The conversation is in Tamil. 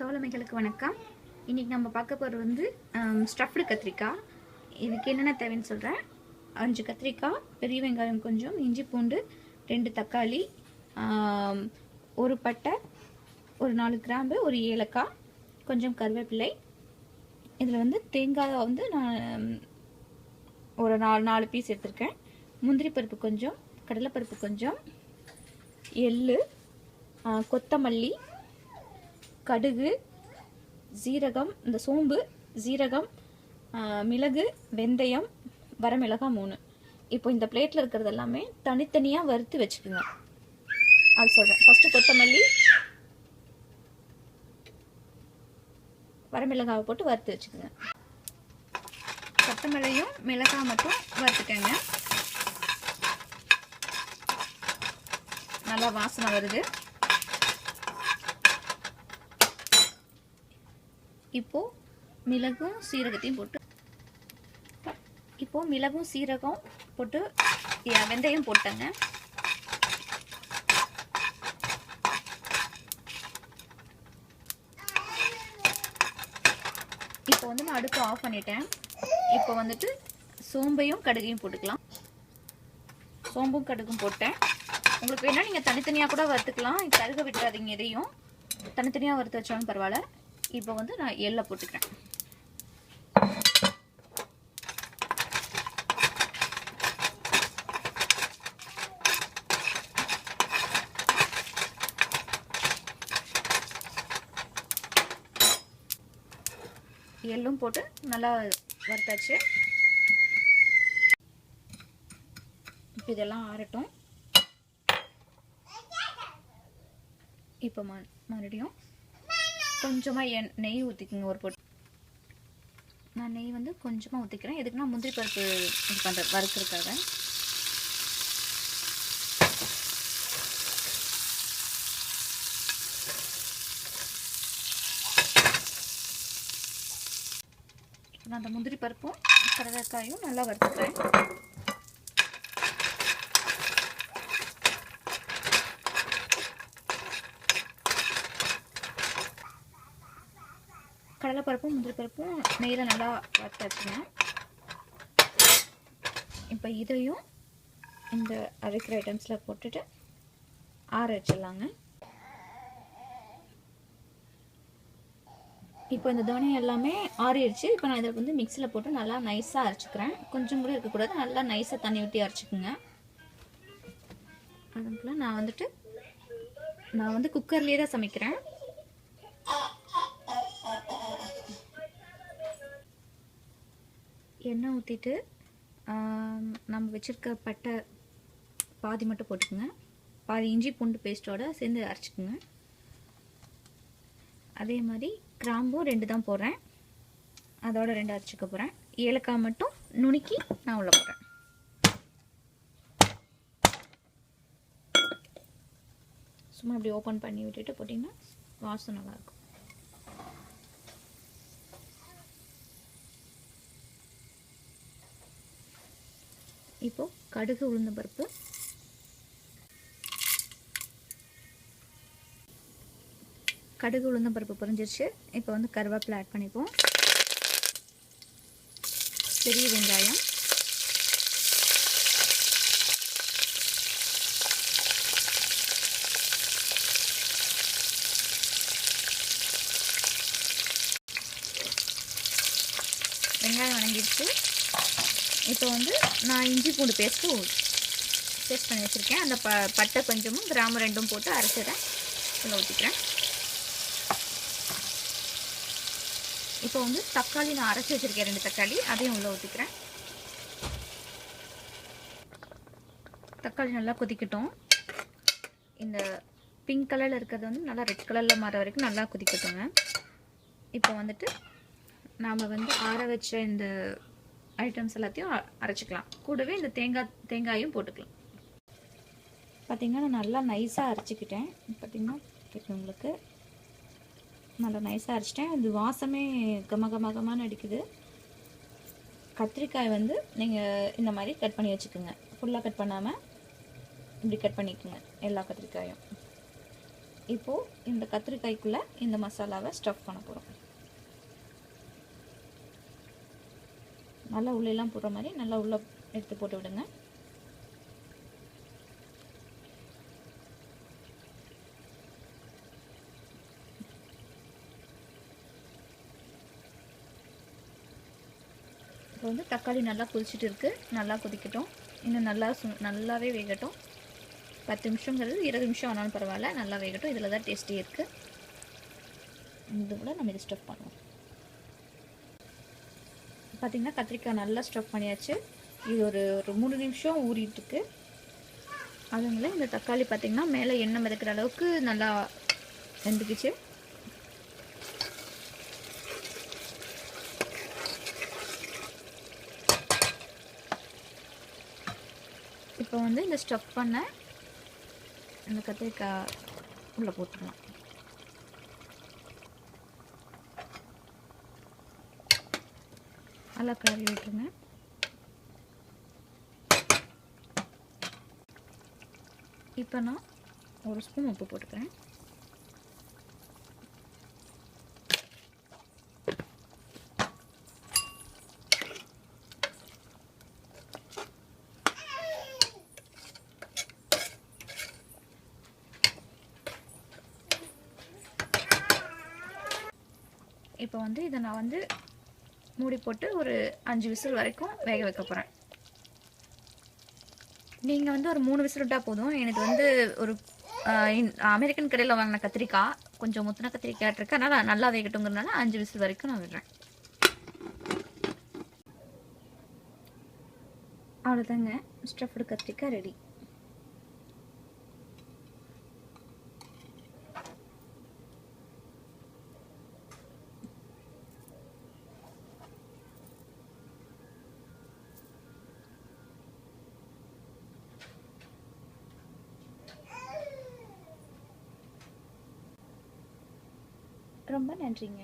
தோழமைகளுக்கு வணக்கம். இன்றைக்கி நம்ம பார்க்க போகிறது வந்து ஸ்டஃப்டு கத்திரிக்காய். இதுக்கு என்னென்ன தேவைன்னு சொல்கிறேன் அஞ்சு கத்திரிக்காய் பெரிய வெங்காயம் கொஞ்சம் இஞ்சி பூண்டு ரெண்டு தக்காளி ஒரு பட்டை ஒரு நாலு கிராம்பு ஒரு ஏலக்காய் கொஞ்சம் கருவேப்பிலை. இதில் வந்து தேங்காய் வந்து நான் ஒரு நாலு நாலு பீஸ் எடுத்திருக்கேன். முந்திரி பருப்பு கொஞ்சம் கடலைப்பருப்பு கொஞ்சம் எள் கொத்தமல்லி கடுகு ஜீரகம் இந்த சோம்பு ஜீரகம் மிளகு வெந்தயம் வரமிளகாய் மூணு. இப்போ இந்த பிளேட்டில் இருக்கிறது எல்லாமே தனித்தனியாக வறுத்து வச்சுக்கோங்க. அது சொல்கிறேன் ஃபஸ்ட்டு கொத்தமல்லி வரமிளகாவை போட்டு வறுத்து வச்சுக்கோங்க. கொத்தமல்லியும் மிளகாய் மட்டும் வறுத்துக்கங்க. நல்லா வாசனை வருது. இப்போது மிளகும் சீரகத்தையும் போட்டு இப்போது மிளகும் சீரகம் போட்டு வெந்தயம் போட்டேங்க. இப்போ வந்து நான் அடுப்பு ஆஃப் பண்ணிட்டேன். இப்போ வந்துட்டு சோம்பையும் கடுகையும் போட்டுக்கலாம். சோம்பும் கடுகும் போட்டேன். உங்களுக்கு வேணால் நீங்கள் தனித்தனியாக கூட வறுத்துக்கலாம். கருக விட்டுறாதீங்க எதையும். தனித்தனியாக வறுத்து வச்சாலும் பரவாயில்ல. இப்போ வந்து நான் எள்ளை போட்டுக்கிறேன். எள்ளும் போட்டு நல்லா வறுத்தாச்சு. இப்போ இதெல்லாம் ஆறட்டும். இப்போ ம மறுபடியும் கொஞ்சமாக எண் நெய் ஊற்றிக்குங்க ஒரு பொட்டு நான் நெய் வந்து கொஞ்சமாக ஊற்றிக்கிறேன் எதுக்குன்னா முந்திரி பருப்பு இது பண்ணுற வறுக்கிறதுக்காக. நான் அந்த முந்திரி பருப்பும் கடலைக்காயும் நல்லா வறுத்துக்கிறேன். கடலைப்பருப்பும் முந்திரி பருப்பும் நெய்யில் நல்லா வறுத்தாச்சுங்க இப்போ இதையும் இந்த அரைக்கிற ஐட்டம்ஸில் போட்டுட்டு ஆற வச்சிடலாங்க. இப்போ இந்த தோனியம் எல்லாமே ஆறிடுச்சு. இப்போ நான் இதில் வந்து மிக்சியில் போட்டு நல்லா நைஸாக அரைச்சிக்கிறேன். கொஞ்சம் கூட இருக்கக்கூடாது. நல்லா நைஸாக தண்ணி ஊற்றி அரைச்சிக்குங்க. அதுக்குள்ள நான் வந்துட்டு நான் வந்து குக்கர்லேயே தான் சமைக்கிறேன். எண்ணெய் ஊற்றிட்டு நம்ம வச்சுருக்க பட்டை பாதி மட்டும் போட்டுக்கோங்க. பாதி இஞ்சி பூண்டு பேஸ்ட்டோட சேர்ந்து அரைச்சிக்கோங்க. அதே மாதிரி கிராம்பும் ரெண்டு தான் போடுறேன். அதோட ரெண்டு அரைச்சிக்க போகிறேன் ஏலக்காய் மட்டும் நுணுக்கி நான் உள்ள போடுறேன். சும்மா அப்படி ஓப்பன் பண்ணி விட்டுட்டு போட்டிங்கன்னா வாசம் நல்லாயிருக்கும் இப்போது கடுகு உளுந்த பருப்பு. கடுகு உளுந்த பருப்பு புரிஞ்சிருச்சு. இப்போ வந்து கருவேப்பிலை ஆட் பண்ணிப்போம். பெரிய வெங்காயம். வெங்காயம் வணங்கிடுச்சு இப்போ வந்து நான் இஞ்சி பூண்டு பேஸ்ட்டு பேஸ்ட் பண்ணி வச்சுருக்கேன். அந்த ப பட்டை கொஞ்சமும் கிராமம் ரெண்டும் போட்டு அரைச்சிடுறேன். இதில் ஊற்றிக்கிறேன் இப்போ வந்து தக்காளி நான் அரைச்சி வச்சுருக்கேன் ரெண்டு தக்காளி. அதையும் உள்ளே ஊற்றிக்கிறேன் தக்காளி நல்லா கொதிக்கட்டும். இந்த பிங்க் கலரில் இருக்கிறது வந்து நல்லா ரெட் கலரில் மாற வரைக்கும் நல்லா கொதிக்கட்டுங்க. இப்போ வந்துட்டு நாம் வந்து ஆற வச்ச இந்த ஐட்டம்ஸ் எல்லாத்தையும் அரைச்சிக்கலாம். கூடவே இந்த தேங்காய் தேங்காயும் போட்டுக்கலாம். பார்த்திங்கன்னா நான் நல்லா நைஸாக அரைச்சிக்கிட்டேன். பார்த்திங்கன்னா தெரியும் உங்களுக்கு நல்லா நைஸாக அரைச்சிட்டேன். இது வாசமே கம கம கமான்னு அடிக்குது. கத்திரிக்காய் வந்து நீங்கள் இந்த மாதிரி கட் பண்ணி வச்சுக்கோங்க. ஃபுல்லாக கட் பண்ணாமல் இப்படி கட் பண்ணிக்கோங்க எல்லா கத்திரிக்காயும். இப்போது இந்த கத்திரிக்காய்க்குள்ளே இந்த மசாலாவை ஸ்டஃப் பண்ண போகிறோம் நல்லா உள்ளெல்லாம் போடுற மாதிரி நல்லா உள்ளே எடுத்து போட்டு விடுங்க. இப்போ வந்து தக்காளி நல்லா கொதிச்சுட்டு இருக்குது நல்லா கொதிக்கட்டும். இன்னும் நல்லா சு நல்லாவே வேகட்டும். பத்து நிமிஷங்கிறது இருபது நிமிஷம் ஆனாலும் பரவாயில்ல. நல்லா வேகட்டும். இதில் தான் டேஸ்டி இருக்குது இது கூட நம்ம இது பண்ணுவோம். பார்த்திங்கன்னா கத்திரிக்காய் நல்லா ஸ்டஃப் பண்ணியாச்சு. இது ஒரு ஒரு மூணு நிமிஷம் ஊறிட்டுருக்கு. அதுங்களே இந்த தக்காளி பார்த்திங்கன்னா மேலே எண்ணெய் மிதக்கிற அளவுக்கு நல்லா வெந்துக்குச்சு. இப்போ வந்து இந்த ஸ்டஃப் பண்ண இந்த கத்திரிக்காய் உள்ளே போட்டுடலாம் நல்லா கலரி விட்டுருங்க. இப்போ நான் ஒரு ஸ்பூன் உப்பு போட்டுக்கிறேன். இப்போ வந்து இதை நான் வந்து மூடி போட்டு ஒரு அஞ்சு விசில் வரைக்கும் வேக வைக்க போகிறேன் நீங்கள் வந்து ஒரு மூணு விசில் விட்டால் போதும். எனக்கு வந்து ஒரு இன்- அமெரிக்கன் கடையில் வாங்கின கத்திரிக்காய் கொஞ்சம் முத்தின கத்திரிக்காய் இருக்கு. அதனால் நல்லா வேகட்டுங்கிறதுனால அஞ்சு விசில் வரைக்கும் நான் விடுறேன். அவ்வளோதாங்க ஸ்டஃப்டு கத்திரிக்காய் ரெடி ரொம்ப நன்றிங்க.